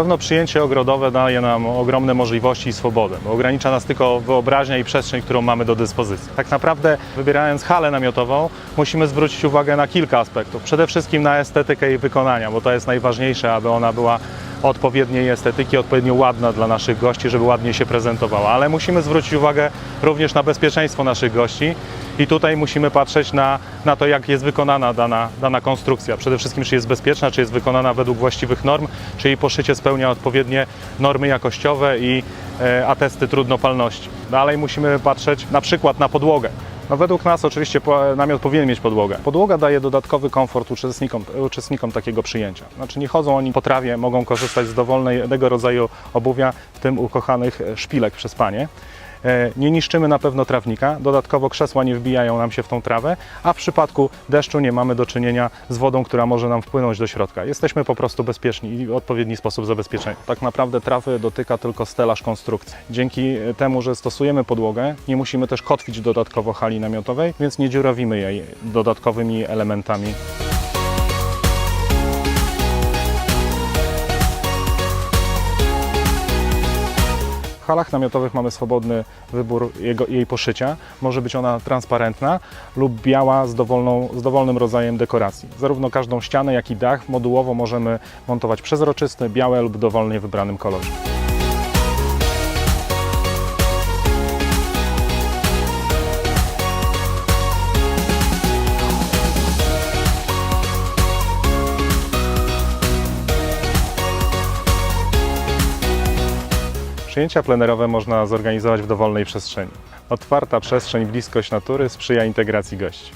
pewno przyjęcie ogrodowe daje nam ogromne możliwości i swobodę, bo ogranicza nas tylko wyobraźnia i przestrzeń, którą mamy do dyspozycji. Tak naprawdę wybierając halę namiotową musimy zwrócić uwagę na kilka aspektów. Przede wszystkim na estetykę jej wykonania, bo to jest najważniejsze, aby ona była odpowiedniej estetyki, odpowiednio ładna dla naszych gości, żeby ładnie się prezentowała. Ale musimy zwrócić uwagę również na bezpieczeństwo naszych gości i tutaj musimy patrzeć na, na to, jak jest wykonana dana, dana konstrukcja. Przede wszystkim, czy jest bezpieczna, czy jest wykonana według właściwych norm, czy jej poszycie spełnia odpowiednie normy jakościowe i e, atesty trudnopalności. Dalej musimy patrzeć na przykład na podłogę. No według nas oczywiście namiot powinien mieć podłogę. Podłoga daje dodatkowy komfort uczestnikom, uczestnikom takiego przyjęcia. Znaczy nie chodzą oni po trawie, mogą korzystać z dowolnego rodzaju obuwia, w tym ukochanych szpilek przez panie. E, Nie niszczymy na pewno trawnika, dodatkowo krzesła nie wbijają nam się w tą trawę, a w przypadku deszczu nie mamy do czynienia z wodą, która może nam wpłynąć do środka. Jesteśmy po prostu bezpieczni i w odpowiedni sposób zabezpieczeni. Tak naprawdę trawy dotyka tylko stelaż konstrukcji. Dzięki temu, że stosujemy podłogę, nie musimy też kotwić dodatkowo hali namiotowej, więc nie dziurawimy jej dodatkowymi elementami. Halach namiotowych mamy swobodny wybór jego, jej poszycia. Może być ona transparentna lub biała z, dowolną, z dowolnym rodzajem dekoracji. Zarówno każdą ścianę, jak i dach modułowo możemy montować przezroczyste, białe lub dowolnie wybranym kolorze. Przyjęcia plenerowe można zorganizować w dowolnej przestrzeni. Otwarta przestrzeń, bliskość natury sprzyja integracji gości.